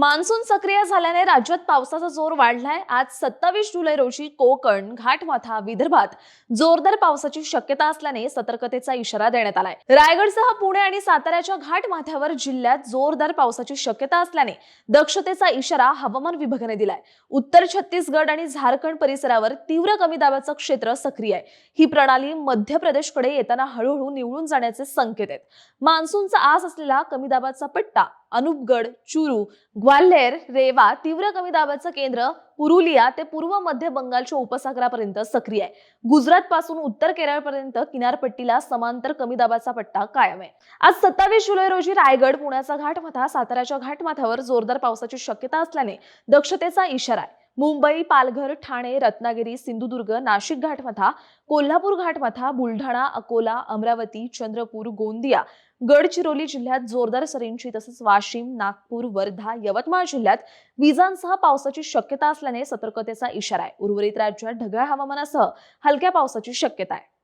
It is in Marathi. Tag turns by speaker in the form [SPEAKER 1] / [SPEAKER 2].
[SPEAKER 1] मान्सून सक्रिय झाल्याने राज्यात पावसाचा जोर वाढलाय. आज सत्तावीस जुलै रोजी कोकण घाटमाथा विदर्भात जोरदार पावसाची शक्यता असल्याने सतर्कतेचा इशारा देण्यात आलाय. रायगडसह पुणे आणि साताऱ्याच्या घाटमाथ्यावर जिल्ह्यात जोरदार पावसाची शक्यता असल्याने दक्षतेचा इशारा हवामान विभागाने दिलाय. उत्तर छत्तीसगड आणि झारखंड परिसरावर तीव्र कमी दाबाचं क्षेत्र सक्रिय आहे. ही प्रणाली मध्य प्रदेशकडे येताना हळूहळू निवळून जाण्याचे संकेत आहेत. मान्सूनचा आस असलेला कमी दाबाचा पट्टा अनुपगड चुरू ग्वाल्हेर रेवा तीव्र कमी दाबाचं केंद्र पुरुलिया ते पूर्व मध्य बंगालच्या उपसागरापर्यंत सक्रिय आहे. गुजरात पासून उत्तर केरळपर्यंत किनारपट्टीला समांतर कमी दाबाचा पट्टा कायम आहे. आज सत्तावीस जुलै रोजी रायगड पुण्याचा घाटमाथा साताऱ्याच्या घाटमाथ्यावर जोरदार पावसाची शक्यता असल्याने दक्षतेचा इशारा आहे. मुंबई पालघर ठाणे रत्नागिरी सिंधुदुर्ग नाशिक घाटमाथा कोल्हापूर घाटमाथा बुलढाणा अकोला अमरावती चंद्रपूर गोंदिया गडचिरोली जिल्ह्यात जोरदार सरींची तसंच वाशिम नागपूर वर्धा यवतमाळ जिल्ह्यात विजांसह पावसाची शक्यता असल्याने सतर्कतेचा इशारा आहे. उर्वरित राज्यात ढगाळ हवामानासह हलक्या पावसाची शक्यता आहे.